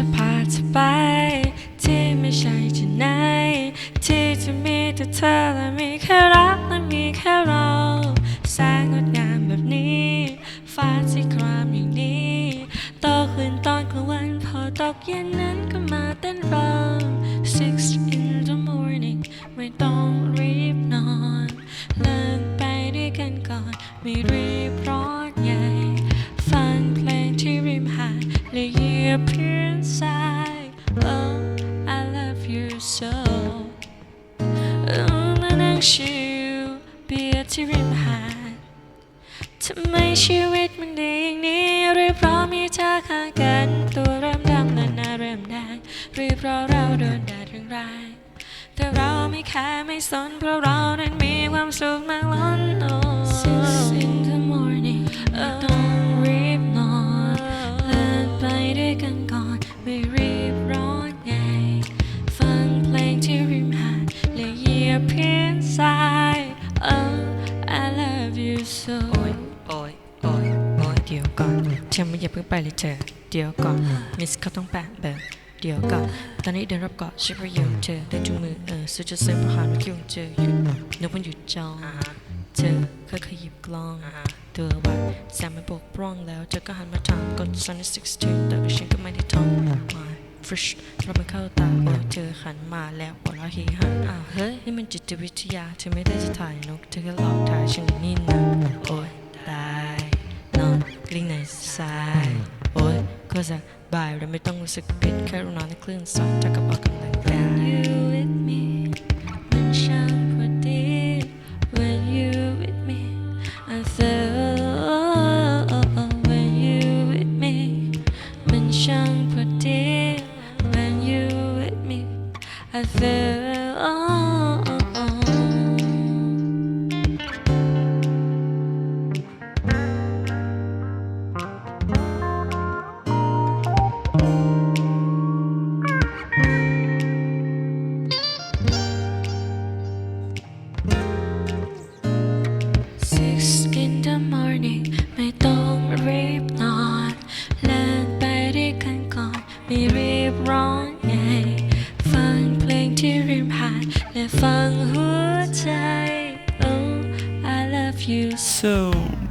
จะพาเธอไป ที่ไม่ใช่ที่ไหน ที่จะมีแต่เธอและมีแค่รักและมีแค่เรา แสงงดงามแบบนี้ ฟ้าสีครามอย่างนี้โตขึ้นตอนกลางวันพอตกเย็นนั้นก็มาเต้นรำ six in the morning ไม่ต้องรีบนอน เลิกไปด้วยกันก่อน ไม่รีบร้อนใหญ่ ฟังเพลงที่ริมหาดและเยียบพื้ so เออมานั่งชิลเบียร์ที่ริมหาดทำไมชีวิตมันดีอย่างนี้หรือเพราะมีเธอข้างกันตัวเริ่มดำนานาเริ่มแดงหรือเพราะเราโดนแดดแรงๆแต่เราไม่แค่ไม่สนเพราะเรานั้นมีความสุขมาก โอ้ยโอ้ยโอ้ยโอ้ยเดี๋ยวก่อนเธอไม่อย่าเพิ่งไปเลยเธอเดี๋ยวก่อนมิสเขาต้องแปะเบอร์เดี๋ยวก่อนตอนนี้เดินรอบเกาะชิบะอยู่เธอได้จูงมือเออสุดจะเซฟเพราะหาว่าคิดว่าเจออยู่นึกว่าอยู่จองเธอเคยขยิบกล้องตัวว่าแซมไม่บกพร่องแล้วเธอก็หันมาถามกด Sunny 16แต่ก็ฉันก็ไม่ได้ท่อ งมา Fresh เราไปเข้าตาโอเจอขันมาแล้วบอกเราะเฮฮาอ้าวเฮ้ยนี่มันจิตวิทยาเธอไม่ได้จะถ่ายนกเธอก็หลอกถ่ายฉันอย่างนี่นะโอ้ยตายนอนกลิ้งในทรายโอ้ยก็จะบายเราไม่ต้องรู้สึกผิดแค่รู้นอนในคลื่นซัดถ้ากับออกกำลังกาย You I fell on. Oh. oh. you soon.